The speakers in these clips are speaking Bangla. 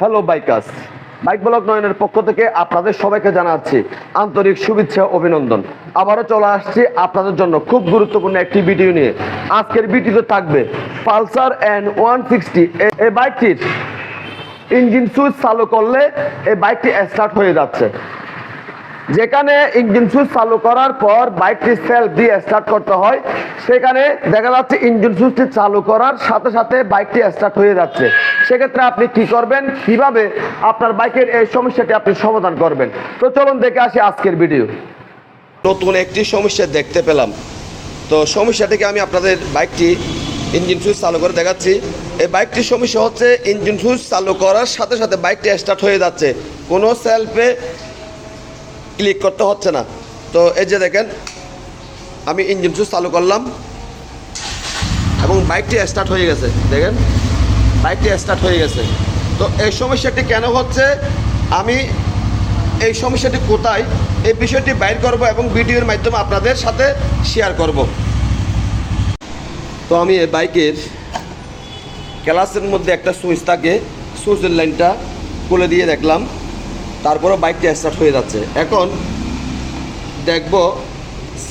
হ্যালো বাইকার্স বাইক ব্লক নয়নের পক্ষ থেকে আপনাদের সবাইকে জানাচ্ছি আন্তরিক শুভেচ্ছা, অভিনন্দন। আবারও চলে আসছি আপনাদের জন্য খুব গুরুত্বপূর্ণ একটি ভিডিও নিয়ে। আজকের ভিডিওতে থাকবে পালসার এন ওয়ান সিক্সটি। এই বাইকটির ইঞ্জিন সুইচ চালু করলে এই বাইকটি স্টার্ট হয়ে যাচ্ছে। যেখানে ইঞ্জিন সুইচ চালু করার পর বাইকটি সেলফ দিয়ে স্টার্ট করতে হয়, সেখানে দেখা যাচ্ছে ইঞ্জিন সুইচটি চালু করার সাথে সাথে বাইকটি স্টার্ট হয়ে যাচ্ছে। সেক্ষেত্রে আপনি কি করবেন? কীভাবে আপনার বাইকের এই সমস্যাটি আপনি সমাধান করবেন? তো চলুন দেখে আসি আজকের ভিডিও নতুন একটি সমস্যা দেখতে পেলাম। তো সমস্যাটিকে আমি আপনাদের বাইকটি ইঞ্জিন সুইচ চালু করে দেখাচ্ছি। এই বাইকটির সমস্যা হচ্ছে, ইঞ্জিন সুইচ চালু করার সাথে সাথে বাইকটি স্টার্ট হয়ে যাচ্ছে। কোনো সেলফে ক্লিক করতে হচ্ছে না। তো এই যে দেখেন, আমি ইঞ্জিন সুইচ চালু করলাম এবং বাইকটি স্টার্ট হয়ে গেছে, দেখেন। বাইকটি স্টার্ট হয়ে গেছে। তো এই সমস্যাটি কেন হচ্ছে? আমি এই সমস্যাটি কোথায়? এই বিষয়টি বাইর করব এবং ভিডিওর মাধ্যমে আপনাদের সাথে শেয়ার করব। তো আমি এই বাইকের ক্লাসের মধ্যে একটা সুইচ থাকে সুইচের লাইনটা খুলে দিয়ে দেখলাম। তারপরে বাইকটা স্টার্ট হয়ে যাচ্ছে। এখন দেখব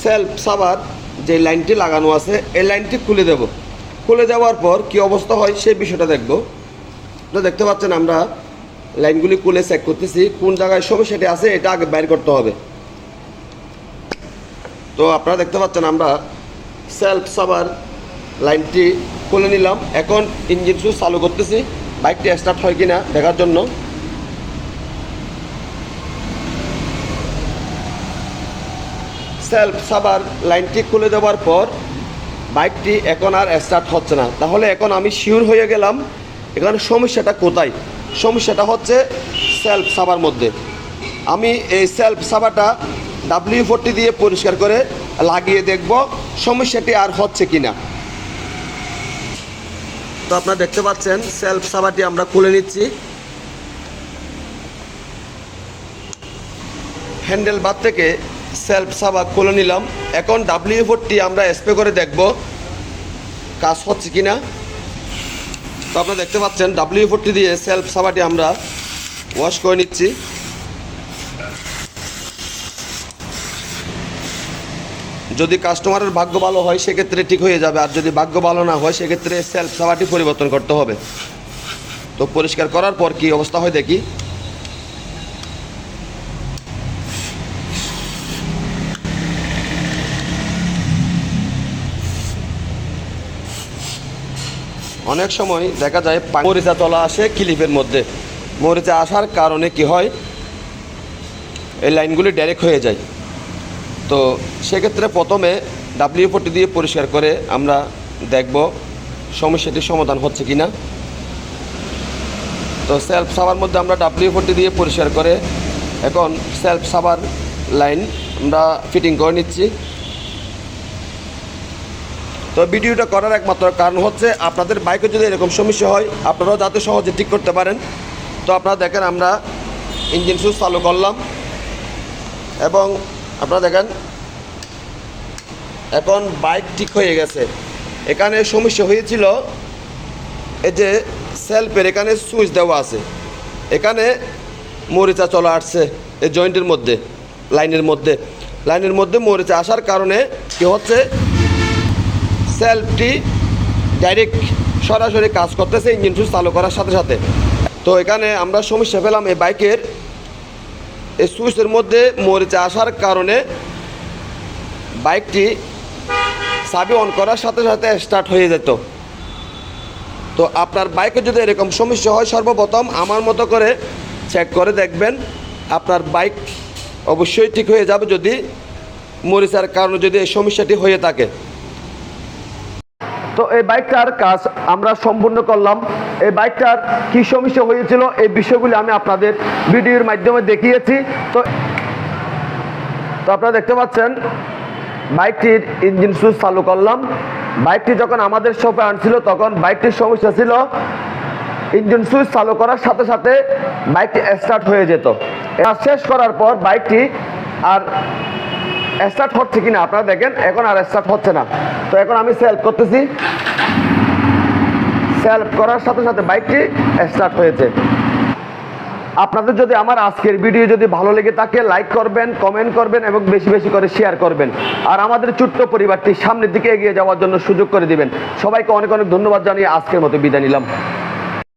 সেলফ সাবার যে লাইনটি লাগানো আছে, এই লাইনটি খুলে দেব। খুলে দেওয়ার পর কি অবস্থা হয় সেই বিষয়টা দেখব। তো দেখতে পাচ্ছেন আমরা লাইনগুলি খুলে চেক করতেছি, কোন জায়গায় সমস্যাটি আছে এটা আগে বাইর করতে হবে। তো আপনারা দেখতে পাচ্ছেন আমরা সেলফ সাবার লাইনটি খুলে নিলাম। এখন ইঞ্জিন সুইচ চালু করতেছি, বাইকটি স্টার্ট হয় কি না দেখার জন্য। সেলফ সাবার লাইনটি খুলে দেওয়ার পর বাইকটি এখন আর স্টার্ট হচ্ছে না। তাহলে এখন আমি শিওর হয়ে গেলাম, এখানে সমস্যাটা কোথায়? সমস্যাটা হচ্ছে সেলফ সাবার মধ্যে। আমি এই সেলফ সাবাটা ডাব্লিউ ফোরটি দিয়ে পরিষ্কার করে লাগিয়ে দেখব সমস্যাটি আর হচ্ছে কি না তো আপনারা দেখতে পাচ্ছেন সেলফ সাবাটি আমরা খুলে নিচ্ছি। হ্যান্ডেল বার থেকে সেলফ সাবা খুলে নিলাম এখন ডাব্লিউ ফোরটি আমরা স্প্রে করে দেখব কাজ হচ্ছে কি না তো আপনারা দেখতে পাচ্ছেন ডাব্লিউ ফোরটি দিয়ে সেলফ সাবাটি আমরা ওয়াশ করে নিচ্ছি যদি কাস্টমারের ভাগ্য ভালো হয় সেক্ষেত্রে ঠিক হয়ে যাবে আর যদি ভাগ্য ভালো না হয় সেক্ষেত্রে সেলফ সাবাটি পরিবর্তন করতে হবে তো পরিষ্কার করার পর কি অবস্থা হয় দেখি অনেক সময় দেখা যায় মরিচা তলা আসে ক্লিপের মধ্যে। মরিচা আসার কারণে কি হয়, এই লাইনগুলি ডাইরেক্ট হয়ে যায়। তো সেক্ষেত্রে প্রথমে ডাব্লিউ ফোরটি দিয়ে পরিষ্কার করে আমরা দেখব সমস্যাটির সমাধান হচ্ছে কি না তো সেলফ সাবার মধ্যে আমরা ডাব্লিউ ফোরটি দিয়ে পরিষ্কার করে এখন সেলফ সাবার লাইন আমরা ফিটিং করে নিচ্ছি। তো ভিডিওটা করার একমাত্র কারণ হচ্ছে আপনাদের বাইকে যদি এরকম সমস্যা হয়, আপনারাও যাতে সহজে ঠিক করতে পারেন। তো আপনারা দেখেন, আমরা ইঞ্জিন সুইচ চালু করলাম। এবং আপনারা দেখেন, এখন বাইক ঠিক হয়ে গেছে। এখানে সমস্যা হয়েছিল, এই যে সেলফের এখানে সুইচ দেওয়া আছে। এখানে মরিচা চলে আসছে, এই জয়েন্টের মধ্যে, লাইনের মধ্যে। লাইনের মধ্যে মরিচা আসার কারণে কি হচ্ছে সেলফটি ডাইরেক্ট সরাসরি কাজ করতেছে ইঞ্জিন সুইচ চালু করার সাথে সাথে। তো এখানে আমরা সমস্যা পেলাম এই বাইকের, এই সুইচের মধ্যে মরিচা আসার কারণে বাইকটি চাবি অন করার সাথে সাথে স্টার্ট হয়ে যেত। তো আপনার বাইকে যদি এরকম সমস্যা হয়, সর্বপ্রথম আমার মতো করে চেক করে দেখবেন, আপনার বাইক অবশ্যই ঠিক হয়ে যাবে যদি মরিচার কারণে যদি এই সমস্যাটি হয়ে থাকে। তো এই বাইকটার কাজ আমরা সম্পূর্ণ করলাম। এই বাইকটার কি সমস্যা হয়েছিল, এই বিষয়গুলি আমি আপনাদের ভিডিওর মাধ্যমে দেখিয়েছি। তো তো আপনারা দেখতে পাচ্ছেন, বাইকটির ইঞ্জিন সুইচ চালু করলাম। বাইকটি যখন আমাদের শপে আনছিল, তখন বাইকটির সমস্যা ছিল ইঞ্জিন সুইচ চালু করার সাথে সাথে বাইকটি স্টার্ট হয়ে যেত। শেষ করার পর বাইকটি আর স্টার্ট হচ্ছে কিনা আপনারা দেখেন, এখন আর স্টার্ট হচ্ছে না। তো এখন আমি সেলফ করতেছি। সেলফ করার সাথে সাথে বাইকটি স্টার্ট হয়েছে। আপনাদের যদি আমার আজকের ভিডিও যদি ভালো লেগে থাকে লাইক করবেন কমেন্ট করবেন এবং বেশি বেশি করে শেয়ার করবেন। আর আমাদের ছোট্ট পরিবারটি সামনের দিকে এগিয়ে যাওয়ার জন্য সুযোগ করে দিবেন। সবাইকে অনেক অনেক ধন্যবাদ জানিয়ে আজকের মতো বিদায় নিলাম।